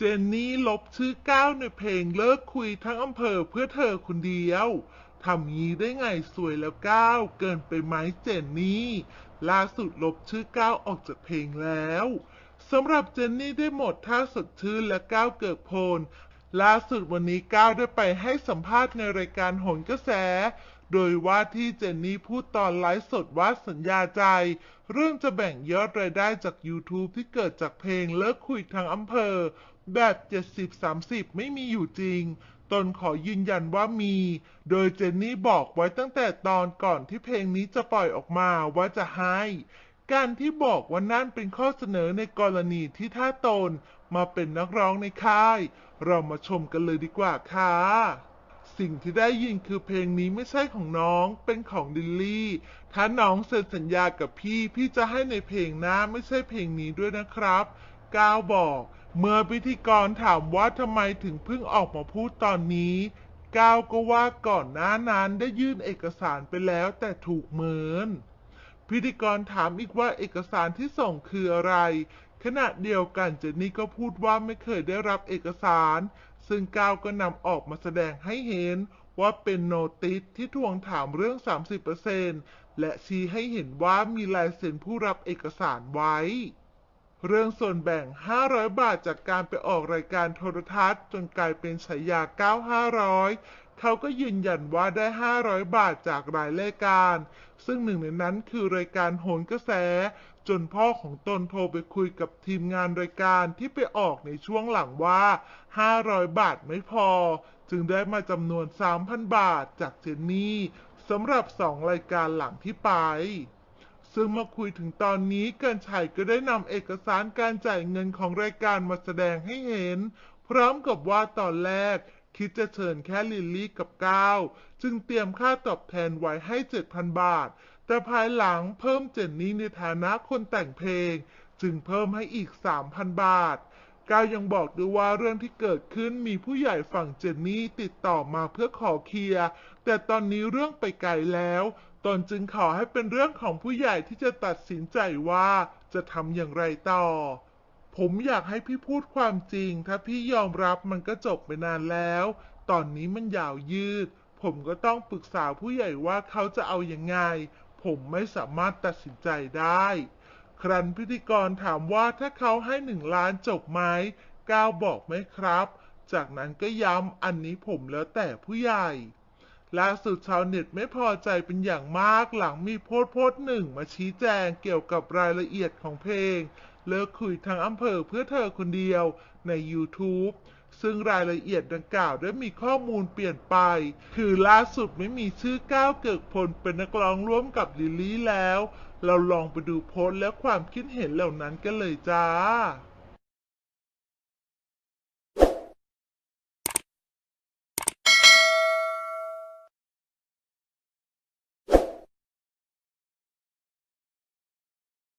เจนนี่ลบชื่อก้าวในเพลงเลิกคุยทั้งอำเภอเพื่อเธอคนเดียว ทำงี้ได้ไงสวยแล้วก้าวเกินไปไหมเจนนี่ ล่าสุดลบชื่อก้าวออกจากเพลงแล้วสำหรับเจนนี่ได้หมดท่าสดชื่นและก้าวเกิดโพลล่าสุดวันนี้ก้าวได้ไปให้สัมภาษณ์ในรายการโหนกระแส โดยว่าที่เจนนี่พูดตอนไลฟ์สดว่าสัญญาใจ เรื่องจะแบ่งยอดรายได้จาก YouTube ที่เกิดจากเพลงเลิกคุยทางอำเภอ แบบ70-30ไม่มีอยู่จริง ตนขอยืนยันว่ามี โดยเจนนี่บอกไว้ตั้งแต่ตอนก่อนที่เพลงนี้จะปล่อยออกมาว่าจะให้ การที่บอกว่านั่นเป็นข้อเสนอในกรณีที่ถ้าตนมาเป็นนักร้องในค่าย เรามาชมกันเลยดีกว่าค่ะสิ่งที่ได้ยินคือเพลงนี้ไม่ใช่ของน้อง เป็นของดิลลี่ ถ้าน้องเซ็นสัญญากับพี่ พี่จะให้ในเพลงหน้าไม่ใช่เพลงนี้ด้วยนะครับ ก้าวบอก เมื่อพิธีกรถามว่าทำไมถึงเพิ่งออกมาพูดตอนนี้ ก้าวก็ว่าก่อนหน้านั้นได้ยื่นเอกสารไปแล้วแต่ถูกเหมือนพิธีกรถามอีกว่าเอกสารที่ส่งคืออะไร ขณะเดียวกันเจนนี่ก็พูดว่าไม่เคยได้รับเอกสาร ซึ่งก้าวก็นำออกมาแสดงให้เห็นว่าเป็นโนติสที่ทวงถามเรื่อง 30%และชี้ให้เห็นว่ามีลายเซ็นผู้รับเอกสารไว้ เรื่องส่วนแบ่ง 500 บาทจากการไปออกรายการโทรทัศน์จนกลายเป็นฉายา 9500 เขาก็ยืนยันว่าได้ 500 บาทจากรายรายการ ซึ่งหนึ่งในนั้นคือรายการโหนกระแส จนพ่อของตนโทรไปคุยกับทีมงานรายการที่ไปออกในช่วงหลังว่า 500 บาทไม่พอ จึงได้มาจำนวน 3,000 บาทจากเจนนี่สำหรับ2รายการหลังที่ไป ซึ่งมาคุยถึงตอนนี้กันชัยก็ได้นำเอกสารการจ่ายเงินของรายการมาแสดงให้เห็น พร้อมกับว่าตอนแรก คิดจะเชิญแค่ลิลลี่กับก้าวจึงเตรียมค่าตอบแทนไว้ให้ 7,000 บาท แต่ภายหลังเพิ่มเจนนี่ในฐานะคนแต่งเพลง จึงเพิ่มให้อีก 3,000 บาท ก้าวยังบอกด้วยว่าเรื่องที่เกิดขึ้นมีผู้ใหญ่ฝั่งเจนนี่ติดต่อมาเพื่อขอเคลียร์ แต่ตอนนี้เรื่องไปไกลแล้ว ตนจึงขอให้เป็นเรื่องของผู้ใหญ่ที่จะตัดสินใจว่าจะทำอย่างไรต่อ ผมอยากให้พี่พูดความจริง ถ้าพี่ยอมรับมันก็จบไปนานแล้ว ตอนนี้มันยาวยืด ผมก็ต้องปรึกษาผู้ใหญ่ว่าเขาจะเอาอยัางไง ผมไม่สามารถตัดสินใจได้ ครั้นพิธีกรถามว่าถ้าเขาให้หนึ่งล้านจบไหมก้าวบอกไหมครับ จากนั้นก็ย้ำอันนี้ผมแล้วแต่ผู้ใหญ่ล่าสุดชาวเน็ตไม่พอใจเป็นอย่างมากหลังมีโพสต์โพสต์หนึ่งมาชี้แจงเกี่ยวกับรายละเอียดของเพลง เลิกคุยทางอำเภอเพื่อเธอคนเดียวใน YouTube ซึ่งรายละเอียดดังกล่าวได้มีข้อมูลเปลี่ยนไป คือล่าสุดไม่มีชื่อก้าวเกิกพลเป็นนักร้องร่วมกับลิลลี่แล้ว เราลองไปดูโพสต์และความคิดเห็นเหล่านั้นกันเลยจ้า